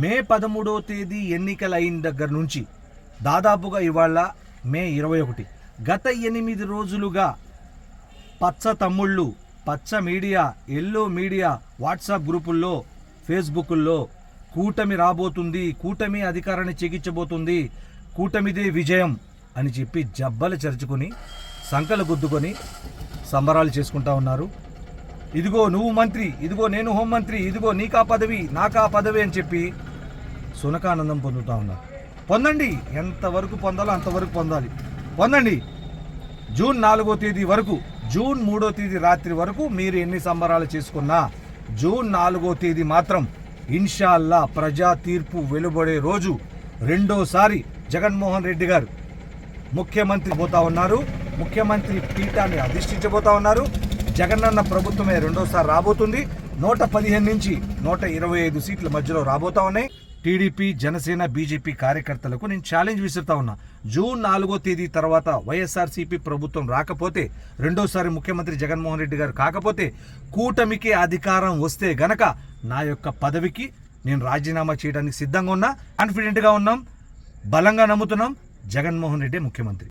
మే పదమూడవ తేదీ ఎన్నికలైన దగ్గర నుంచి దాదాపుగా ఇవాళ మే ఇరవై ఒకటి. గత ఎనిమిది రోజులుగా పచ్చ తమ్ముళ్ళు పచ్చ మీడియా ఎల్లో మీడియా వాట్సాప్ గ్రూపుల్లో ఫేస్బుక్ల్లో కూటమి రాబోతుంది కూటమి అధికారాన్ని చెగించబోతుంది కూటమిదే విజయం అని చెప్పి జబ్బలు చరుచుకొని సంకలు గుద్దుకొని సంబరాలు చేసుకుంటా ఉన్నారు. ఇదిగో నువ్వు మంత్రి ఇదిగో నేను హోంమంత్రి ఇదిగో నీకా పదవి నాకా పదవి అని చెప్పి సునకానందం పొందుతా ఉన్నారు పొందండి. ఎంతవరకు పొందాలో అంతవరకు పొందాలి. పొందండి. జూన్ నాలుగో తేదీ వరకు జూన్ మూడో తేదీ రాత్రి వరకు మీరు ఎన్ని సంబరాలు చేసుకున్నా జూన్ నాలుగో తేదీ మాత్రం ఇన్షాల్లా ప్రజా తీర్పు వెలువడే రోజు రెండోసారి జగన్మోహన్ రెడ్డి గారు ముఖ్యమంత్రి పోతా ఉన్నారు. ముఖ్యమంత్రి పీఠాన్ని అధిష్ఠించబోతా ఉన్నారు. జగనన్న ప్రభుత్వమే రెండోసారి రాబోతుంది. నూట పదిహేను నుంచి నూట ఇరవై ఐదు సీట్ల మధ్యలో రాబోతా ఉన్నాయి. టీడీపీ జనసేన బీజేపీ కార్యకర్తలకు నేను ఛాలెంజ్ విసురుతా ఉన్నా. జూన్ నాలుగో తేదీ తర్వాత వైఎస్ఆర్సీపీ ప్రభుత్వం రాకపోతే రెండోసారి ముఖ్యమంత్రి జగన్మోహన్ రెడ్డి గారు కాకపోతే కూటమికి అధికారం వస్తే గనక నా యొక్క పదవికి నేను రాజీనామా చేయడానికి సిద్ధంగా ఉన్నా. కాన్ఫిడెంట్గా ఉన్నాం. బలంగా నమ్ముతున్నాం. జగన్మోహన్ రెడ్డి ముఖ్యమంత్రి.